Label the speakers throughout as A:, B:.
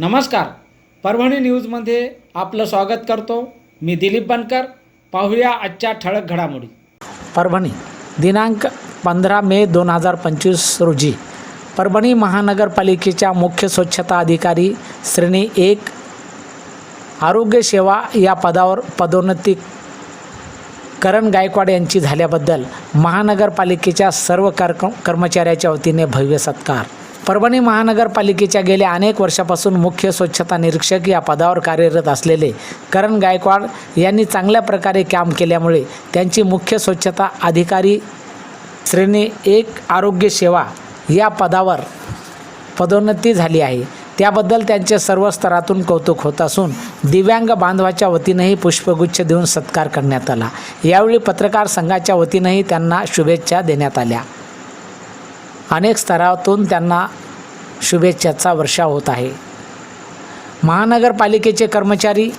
A: नमस्कार. परभणी न्यूजमध्ये आपलं स्वागत करतो. मी दिलीप बनकर. पाहूया आजच्या ठळक घडामोडी.
B: परभणी दिनांक पंधरा मे दोन हजार पंचवीस रोजी परभणी महानगरपालिकेच्या मुख्य स्वच्छता अधिकारी श्रेणी एक आरोग्य सेवा या पदावर पदोन्नती करण गायकवाड यांची झाल्याबद्दल महानगरपालिकेच्या सर्व कर कर्मचाऱ्याच्या वतीने भव्य सत्कार. परभणी महानगरपालिकेच्या गेल्या अनेक वर्षापासून मुख्य स्वच्छता निरीक्षक या पदावर कार्यरत असलेले करण गायकवाड यांनी चांगल्या प्रकारे काम केल्यामुळे त्यांची मुख्य स्वच्छता अधिकारी श्रेणी एक आरोग्य सेवा या पदावर पदोन्नती झाली आहे. त्याबद्दल त्यांचे सर्व स्तरातून कौतुक होत असून दिव्यांग बांधवाच्या वतीनंही पुष्पगुच्छ देऊन सत्कार करण्यात आला. यावेळी पत्रकार संघाच्या वतीनंही त्यांना शुभेच्छा देण्यात आल्या. अनेक स्तरातून त्यांना शुभेच्छाचा वर्षा होत आहे. महानगरपालिकेचे कर्मचारी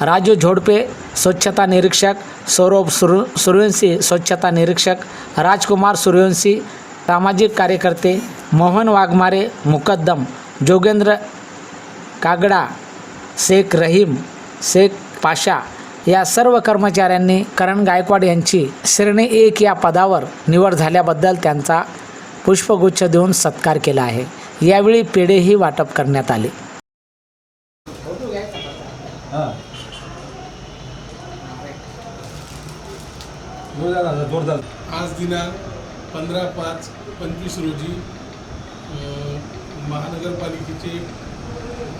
B: राजू झोडपे स्वच्छता निरीक्षक सौरभ सुर सूर्यवंशी स्वच्छता निरीक्षक राजकुमार सूर्यवंशी सामाजिक कार्यकर्ते मोहन वाघमारे मुकद्दम जोगेंद्र कागडा शेख रहीम शेख पाशा या सर्व कर्मचाऱ्यांनी करण गायकवाड यांची श्रेणी एक या पदावर निवड झाल्याबद्दल त्यांचा पुष्पगुच्छ देऊन सत्कार केला आहे. यावेळी पेढेही वाटप करण्यात आले.
C: आज दिनांक पंधरा पाच पंचवीस रोजी महानगरपालिकेचे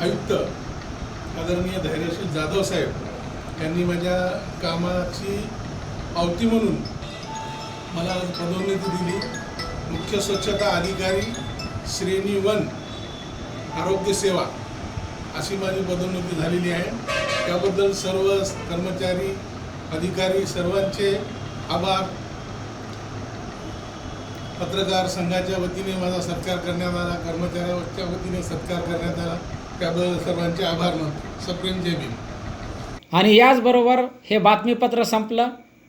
C: आयुक्त आदरणीय धैर्यशील जाधव साहेब यांनी माझ्या कामाची पावती म्हणून मला पदोन्नती दिली. मुख्य स्वच्छता अधिकारी श्रेणी वन आरोग्य सेवा अशी माझी पदोन्नती झालेली आहे. त्याबद्दल सर्व कर्मचारी अधिकारी सर्वांचे आभार. पत्रकार संघाच्या वतीने माझा सत्कार करण्यात आला कर्मचाऱ्याच्या वतीने सत्कार करण्यात आला. त्याबद्दल सर्वांचे आभार मानतो. सप्रेम जय भीम.
A: आणि याचबरोबर हे बातमीपत्र संपलं.